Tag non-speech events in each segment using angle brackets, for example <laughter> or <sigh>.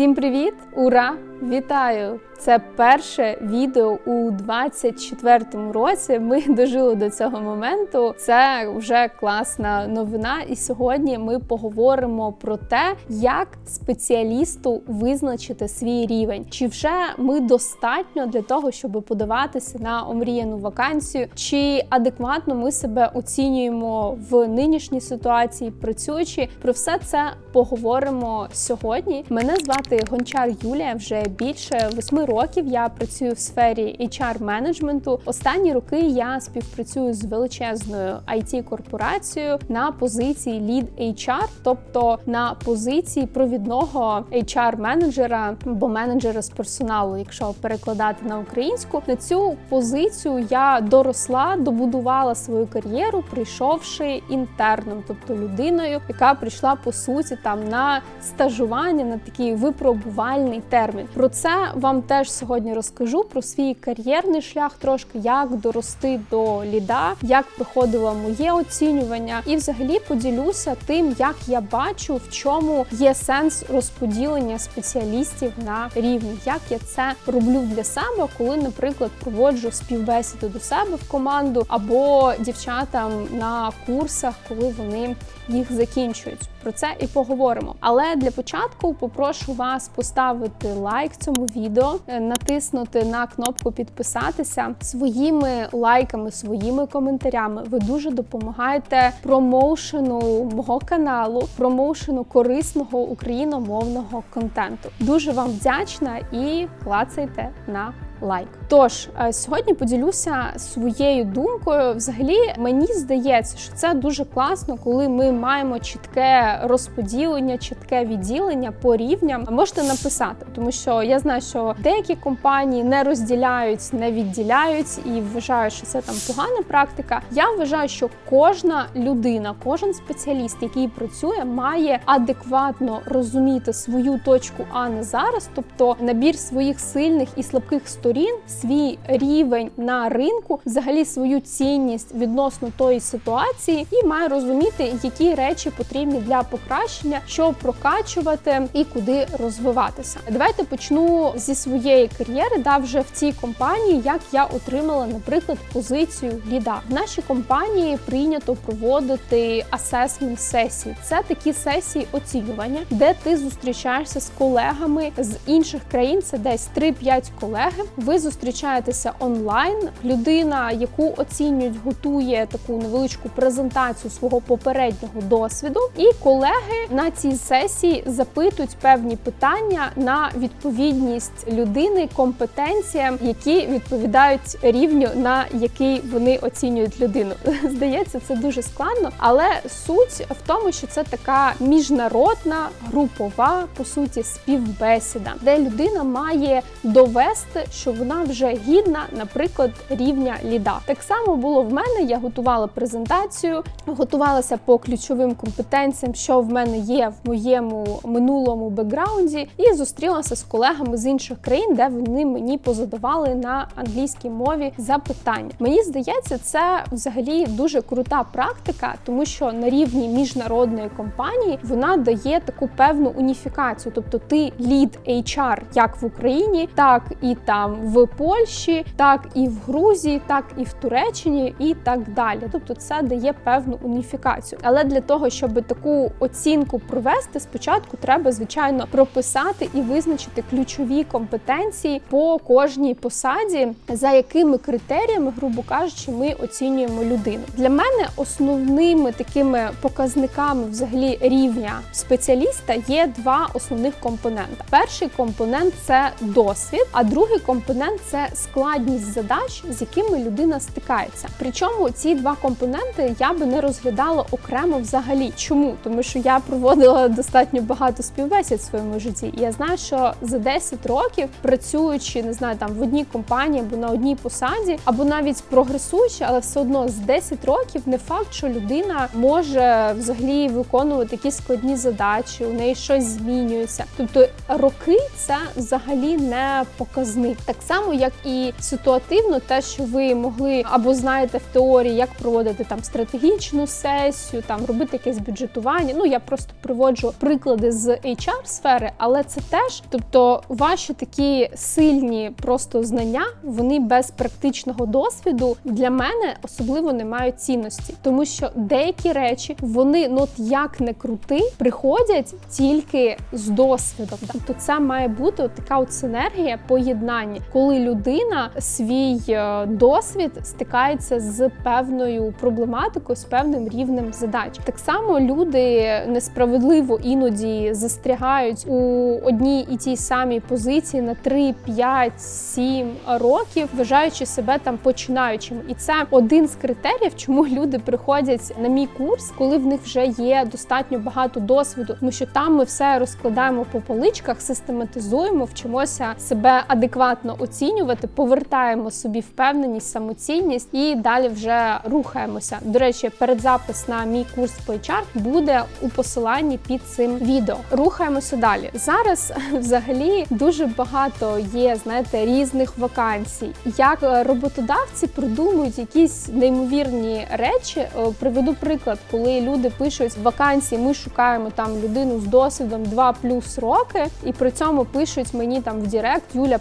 Всім привіт! Ура! Вітаю! Це перше відео у 24-му році. Ми <laughs> дожили до цього моменту. Це вже класна новина. І сьогодні ми поговоримо про те, як спеціалісту визначити свій рівень. Чи вже ми достатньо для того, щоб подаватися на омріяну вакансію, чи адекватно ми себе оцінюємо в нинішній ситуації, працюючи про все це поговоримо сьогодні. Мене звати Гончар Юлія. Вже більше восьми років я працюю в сфері HR менеджменту. Останні роки я співпрацюю з величезною it корпорацією на позиції Lead HR, тобто на позиції провідного HR менеджера або менеджера з персоналу, якщо перекладати на українську. На цю позицію я доросла, добудувала свою кар'єру, прийшовши інтерном, тобто людиною, яка прийшла по суті там на стажування на такий випробувальний термін. Про це вам теж сьогодні розкажу про свій кар'єрний шлях, трошки як дорости до ліда, як проходило моє оцінювання, і взагалі поділюся тим, як я бачу, в чому є сенс розподілення спеціалістів на рівні, як я це роблю для себе, коли, наприклад, проводжу співбесіду до себе в команду або дівчатам на курсах, коли вони їх закінчують. Про це і поговоримо. Але для початку попрошу вас поставити лайк цьому відео, натиснути на кнопку підписатися своїми лайками, своїми коментарями. Ви дуже допомагаєте промоушену мого каналу, промоушену корисного україномовного контенту. Дуже вам вдячна і клацайте на лайк. Тож е, сьогодні поділюся своєю думкою. Взагалі, мені здається, що це дуже класно, коли ми маємо чітке розподілення, чітке відділення по рівням. Можете написати, тому що я знаю, що деякі компанії не розділяють, не відділяють і вважають, що це там погана практика. Я вважаю, що кожна людина, кожен спеціаліст, який працює, має адекватно розуміти свою точку А не зараз, тобто набір своїх сильних і слабких сторін, свій рівень на ринку, взагалі свою цінність відносно тої ситуації, і має розуміти, які речі потрібні для покращення, що прокачувати і куди розвиватися. Давайте почну зі своєї кар'єри, да вже в цій компанії, як я отримала, наприклад, позицію ліда. В нашій компанії прийнято проводити асесмент сесії. Це такі сесії оцінювання, де ти зустрічаєшся з колегами з інших країн. Це десь 3-5 колеги. Ви зустрічаєтеся онлайн. Людина, яку оцінюють, готує таку невеличку презентацію свого попереднього досвіду. І колеги на цій сесії запитують певні питання на відповідність людини, компетенціям, які відповідають рівню, на який вони оцінюють людину. <laughs> Здається, це дуже складно, але суть в тому, що це така міжнародна групова по суті співбесіда, де людина має довести, що вона вже гідна, наприклад, рівня ліда. Так само було в мене. Я готувала презентацію, готувалася по ключовим компетенціям, що в мене є в моєму минулому бекграунді, і зустрілася з колегами з інших країн, де вони мені позадавали на англійській мові запитання. Мені здається, це взагалі дуже крута практика, тому що на рівні міжнародної компанії вона дає таку певну уніфікацію, тобто ти лід HR як в Україні, так і там в Польщі, так і в Грузії, так і в Туреччині, і так далі. Тобто, це дає певну уніфікацію. Але для того, щоб таку оцінку провести, спочатку треба звичайно прописати і визначити ключові компетенції по кожній посаді, за якими критеріями, грубо кажучи, ми оцінюємо людину. Для мене основними такими показниками взагалі рівня спеціаліста є два основних компонента. Перший компонент це досвід, а другий компонент це складність задач, з якими людина стикається. Причому ці два компоненти я би не розглядала окремо взагалі. Чому? Тому що я проводила достатньо багато співбесід в своєму житті, і я знаю, що за 10 років працюючи, не знаю, там в одній компанії або на одній посаді, або навіть прогресуючи, але все одно з 10 років не факт, що людина може взагалі виконувати якісь складні задачі, у неї щось змінюється. Тобто роки це взагалі не показник. Так само, як і ситуативно, те, що ви могли або знаєте в теорії, як проводити там стратегічну сесію, там робити якесь бюджетування. Ну я просто приводжу приклади з HR сфери, але це теж, тобто, ваші такі сильні просто знання, вони без практичного досвіду для мене особливо не мають цінності, тому що деякі речі вони ну от як не крути, приходять тільки з досвідом. Тобто це має бути от така от синергія поєднання, коли людина свій е, досвід стикається з певною проблематикою, з певним рівнем задач. Так само люди несправедливо іноді застрягають у одній і тій самій позиції на 3, 5, 7 років, вважаючи себе там починаючим. І це один з критеріїв, чому люди приходять на мій курс, коли в них вже є достатньо багато досвіду, тому що там ми все розкладаємо по поличках, систематизуємо, вчимося себе адекватно оцінювати, повертаємо собі впевненість, самоцінність і далі вже рухаємося. До речі, передзапис на мій курс по HR буде у посиланні під цим відео. Рухаємося далі. Зараз <laughs> взагалі дуже багато є, знаєте, різних вакансій. Як роботодавці придумують якісь неймовірні речі. Е, Приведу приклад, коли люди пишуть вакансії, ми шукаємо там людину з досвідом 2 плюс роки, і при цьому пишуть мені там в Директ, Юля,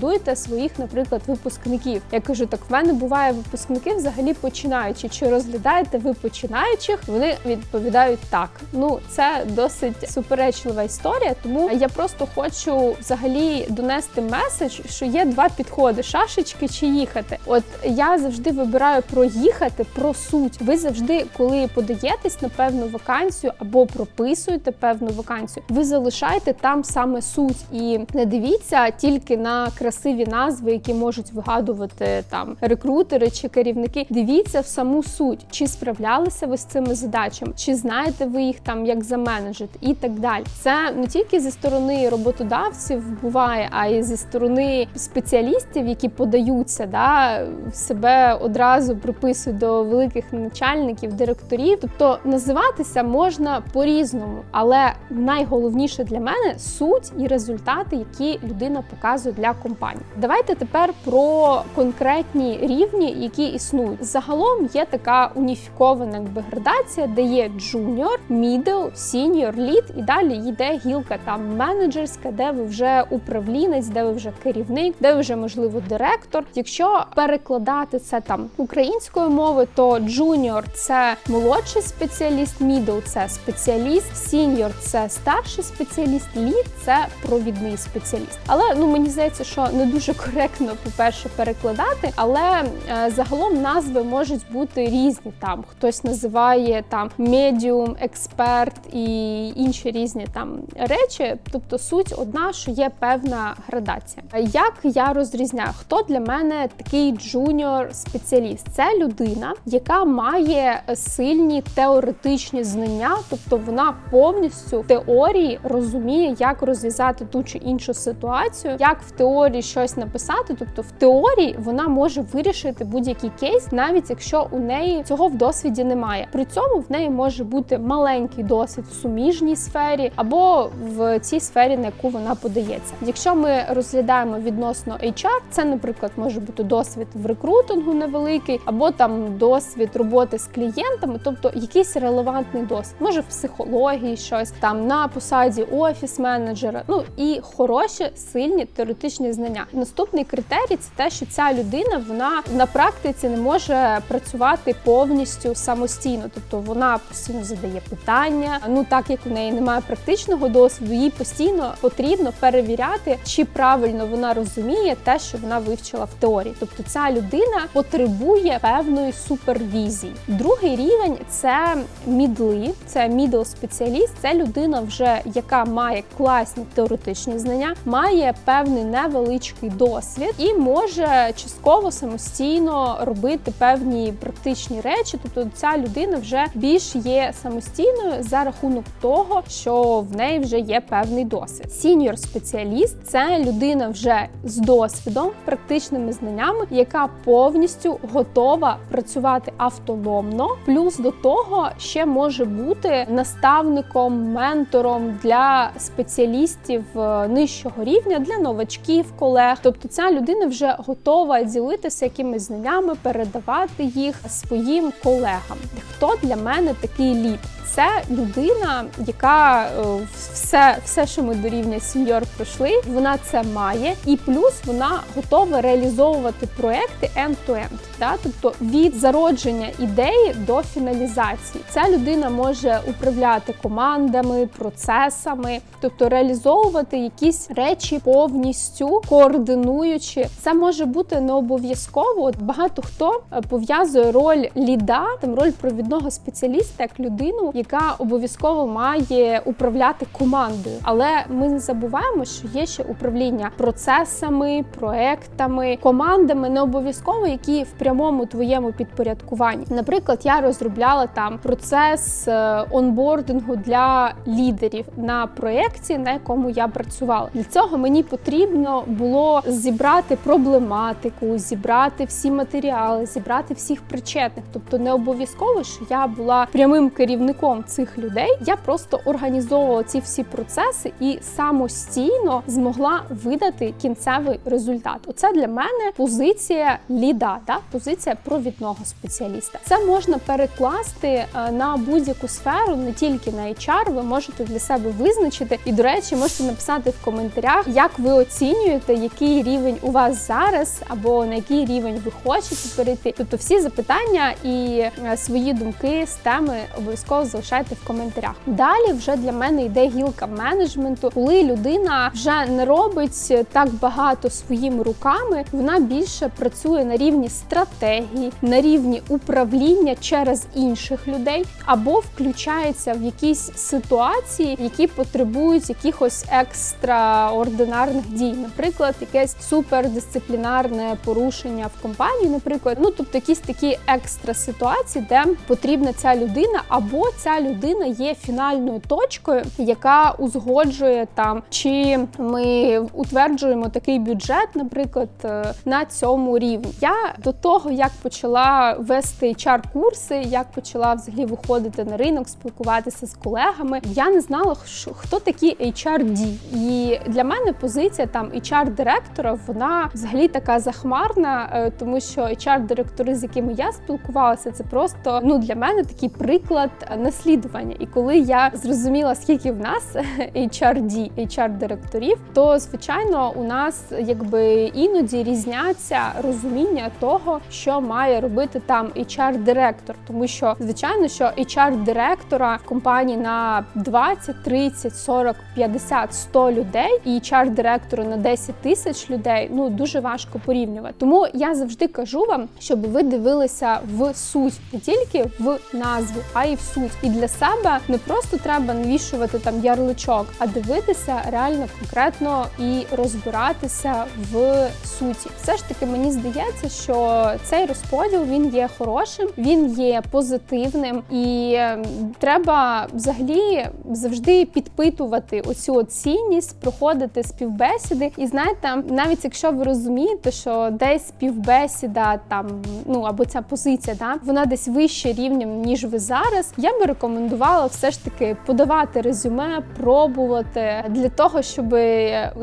порекомендуйте своїх, наприклад, випускників. Я кажу, так в мене буває випускники взагалі починаючі. Чи розглядаєте ви починаючих? Вони відповідають так. Ну це досить суперечлива історія. Тому я просто хочу взагалі донести меседж, що є два підходи: шашечки чи їхати. От я завжди вибираю про їхати, про суть. Ви завжди, коли подаєтесь на певну вакансію або прописуєте певну вакансію, ви залишаєте там саме суть і не дивіться тільки на красиві назви, які можуть вигадувати там рекрутери чи керівники. Дивіться в саму суть, чи справлялися ви з цими задачами, чи знаєте ви їх там як заменеджити і так далі. Це не тільки зі сторони роботодавців буває, а й зі сторони спеціалістів, які подаються, да себе одразу приписують до великих начальників, директорів. Тобто називатися можна по-різному, але найголовніше для мене суть і результати, які людина показує для компанії. Давайте тепер про конкретні рівні, які існують. Загалом є така уніфікована якби, градація, де є junior, middle, senior, lead, і далі йде гілка там менеджерська, де ви вже управлінець, де ви вже керівник, де ви вже можливо директор. Якщо перекладати це там українською мовою, то junior – це молодший спеціаліст, middle – це спеціаліст, senior – це старший спеціаліст, lead – це провідний спеціаліст. Але ну мені здається, що не дуже коректно, по-перше, перекладати, але е, загалом назви можуть бути різні. Там хтось називає там медіум, експерт і інші різні там речі. Тобто суть одна, що є певна градація. Як я розрізняю, хто для мене такий джуніор спеціаліст? Це людина, яка має сильні теоретичні знання, тобто вона повністю в теорії розуміє, як розв'язати ту чи іншу ситуацію, як в теорії щось написати. Тобто, в теорії вона може вирішити будь-який кейс, навіть якщо у неї цього в досвіді немає. При цьому в неї може бути маленький досвід в суміжній сфері або в цій сфері, на яку вона подається. Якщо ми розглядаємо відносно HR, це, наприклад, може бути досвід в рекрутингу невеликий, або там досвід роботи з клієнтами, тобто якийсь релевантний досвід, може в психології щось там на посаді офіс-менеджера. Ну і хороші, сильні теоретичні знання. Наступний критерій це те, що ця людина вона на практиці не може працювати повністю самостійно, тобто вона постійно задає питання. Ну так як у неї немає практичного досвіду, їй постійно потрібно перевіряти, чи правильно вона розуміє те, що вона вивчила в теорії. Тобто ця людина потребує певної супервізії. Другий рівень це мідли, це мідл спеціаліст. Це людина, вже яка має класні теоретичні знання, має певний невеличкий досвід і може частково самостійно робити певні практичні речі. Тобто ця людина вже більш є самостійною за рахунок того, що в неї вже є певний досвід. Сіньор спеціаліст це людина вже з досвідом, практичними знаннями, яка повністю готова працювати автономно. Плюс до того ще може бути наставником, ментором для спеціалістів е, нижчого рівня, для новачків, колег. Тобто ця людина вже готова ділитися якимись знаннями, передавати їх своїм колегам. Хто для мене такий лід? Це людина, яка е, все, все, що ми до рівня сеньор пройшли, вона це має, і плюс вона готова реалізовувати проекти end-to-end. Да? Тобто від зародження ідеї до фіналізації. Ця людина може управляти командами, процесами, тобто реалізовувати якісь речі повністю координуючи. Це може бути не обов'язково. От Багато хто е, пов'язує роль ліда, там роль провідного спеціаліста як людину, яка обов'язково має управляти командою. Але ми не забуваємо, що є ще управління процесами, проектами, командами, не обов'язково, які в прямому твоєму підпорядкуванні. Наприклад, я розробляла там процес е, онбордингу для лідерів на проєкті, на якому я працювала. Для цього мені потрібно було зібрати проблематику, зібрати всі матеріали, зібрати всіх причетних. Тобто не обов'язково, що я була прямим керівником цих людей. Я просто організовувала ці всі процеси і самостійно змогла видати кінцевий результат. Оце для мене позиція ліда, та позиція провідного спеціаліста. Це можна перекласти е, на будь-яку сферу, не тільки на HR, Ви можете для себе визначити. І, до речі, можете написати в коментарях, як ви оцінюєте, який рівень у вас зараз, або на який рівень ви хочете перейти. Тобто всі запитання і е, свої думки з теми обов'язково залишайте в коментарях. Далі вже для мене йде гілка менеджменту, коли людина вже не робить так багато своїми руками, вона більше працює на рівні стратегії, на рівні управління через інших людей, або включається в якісь ситуації, які потребують якихось екстраординарних дій, наприклад, якесь супердисциплінарне порушення в компанії, наприклад, ну тобто якісь такі екстра ситуації, де потрібна ця людина, або ця людина є фінальною точкою, яка узгоджує там, чи ми утверджуємо такий бюджет, наприклад, е, на цьому рівні. Я до того, як почала вести hr курси як почала взагалі виходити на ринок, спілкуватися з колегами, я не знала, хто такі HRD. І для мене позиція там HR-директора, вона взагалі така захмарна, е, тому що HR-директори, з якими я спілкувалася, це просто ну для мене такий приклад наслідування. І коли я зрозуміла, скільки в нас <laughs> HRD, HR-директорів, то звичайно у нас якби іноді різняться розуміння того, що має робити там HR-директор, тому що звичайно, що HR-директора в компанії на 20, 30, 40, 50, 100 людей, і HR-директору на 10 тисяч людей ну дуже важко порівнювати. Тому я завжди кажу вам, щоб ви дивилися в суть не тільки в назву, а й в суть. І для себе не просто треба навішувати там ярличок, а дивитися реально конкретно і розбиратися в суті. Все ж таки, мені здається, що цей розподіл він є хорошим, він є позитивним, і ем, треба взагалі завжди підпитувати оцю цінність, проходити співбесіди. І знаєте, навіть якщо ви розумієте, що десь співбесіда там ну або ця позиція, да вона десь вище рівнем ніж ви зараз. Я би рекомендувала все ж таки подавати резюме, пробувати для того, щоб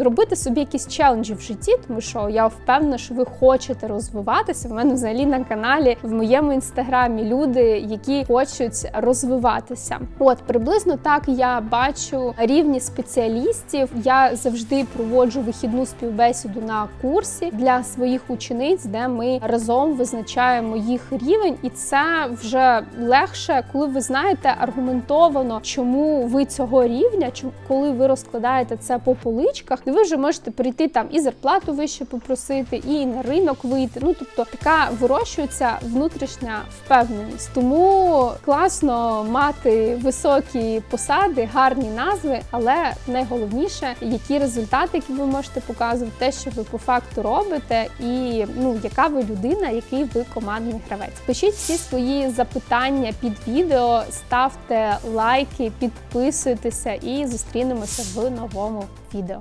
робити собі якісь челенджі в житті, тому що я впевнена, що ви хочете розвиватися. В мене взагалі на каналі в моєму інстаграмі люди, які хочуть розвиватися. От приблизно так я бачу рівні спеціалістів. Я завжди проводжу вихідну співбесіду на курсі для своїх учениць, де ми разом визначаємо їх рівень, і це вже легше, коли ви знаєте аргументовано, чому ви цього рівня, коли ви розкладаєте це по поличках, і ви вже можете прийти там і зарплату вище попросити, і на ринок вийти. Ну тобто така вирощується внутрішня впевненість. Тому класно мати високі посади, гарні назви, але найголовніше, які результати, які ви можете показувати, те, що ви по факту робите, і ну яка ви людина, який ви командний гравець. Пишіть всі свої запитання під відео, ставте лайки, підписуйтеся і зустрінемося в новому відео.